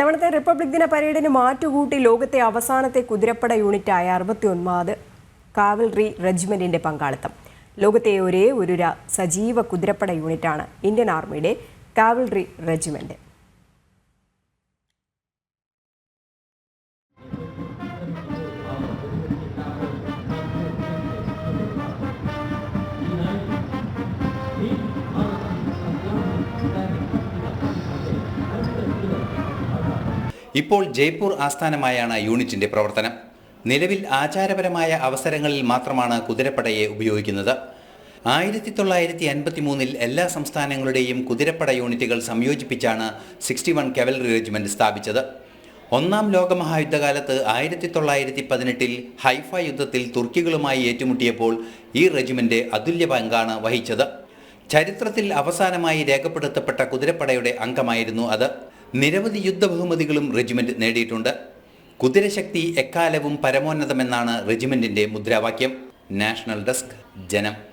ഇത്തവണത്തെ റിപ്പബ്ലിക് ദിന പരേഡിന് മാറ്റുകൂട്ടി ലോകത്തെ അവസാനത്തെ കുതിരപ്പട യൂണിറ്റായ അറുപത്തി ഒൻപത് കാവൽറി റെജിമെന്റിന്റെ പങ്കാളിത്തം. ലോകത്തെ ഒരേ ഒരു സജീവ കുതിരപ്പട യൂണിറ്റാണ് ഇന്ത്യൻ ആർമിയുടെ കാവൽറി റെജിമെന്റ്. ഇപ്പോൾ ജയ്പൂർ ആസ്ഥാനമായാണ് യൂണിറ്റിന്റെ പ്രവർത്തനം. നിലവിൽ ആചാരപരമായ അവസരങ്ങളിൽ മാത്രമാണ് കുതിരപ്പടയെ ഉപയോഗിക്കുന്നത്. ആയിരത്തി തൊള്ളായിരത്തി അൻപത്തി മൂന്നിൽ എല്ലാ സംസ്ഥാനങ്ങളുടെയും കുതിരപ്പട യൂണിറ്റുകൾ സംയോജിപ്പിച്ചാണ് സിക്സ്റ്റി വൺ കവലറി റെജിമെന്റ് സ്ഥാപിച്ചത്. ഒന്നാം ലോകമഹായുദ്ധകാലത്ത് ആയിരത്തി തൊള്ളായിരത്തി പതിനെട്ടിൽ ഹൈഫ യുദ്ധത്തിൽ തുർക്കികളുമായി ഏറ്റുമുട്ടിയപ്പോൾ ഈ റെജിമെന്റ് അതുല്യ പങ്കാണ് വഹിച്ചത്. ചരിത്രത്തിൽ അവസാനമായി രേഖപ്പെടുത്തപ്പെട്ട കുതിരപ്പടയുടെ അംഗമായിരുന്നു അത്. നിരവധി യുദ്ധ ബഹുമതികളും റെജിമെന്റ് നേടിയിട്ടുണ്ട്. കുതിരശക്തി എക്കാലവും പരമോന്നതമെന്നാണ് റെജിമെന്റിന്റെ മുദ്രാവാക്യം. നാഷണൽ ഡെസ്ക് ജനം.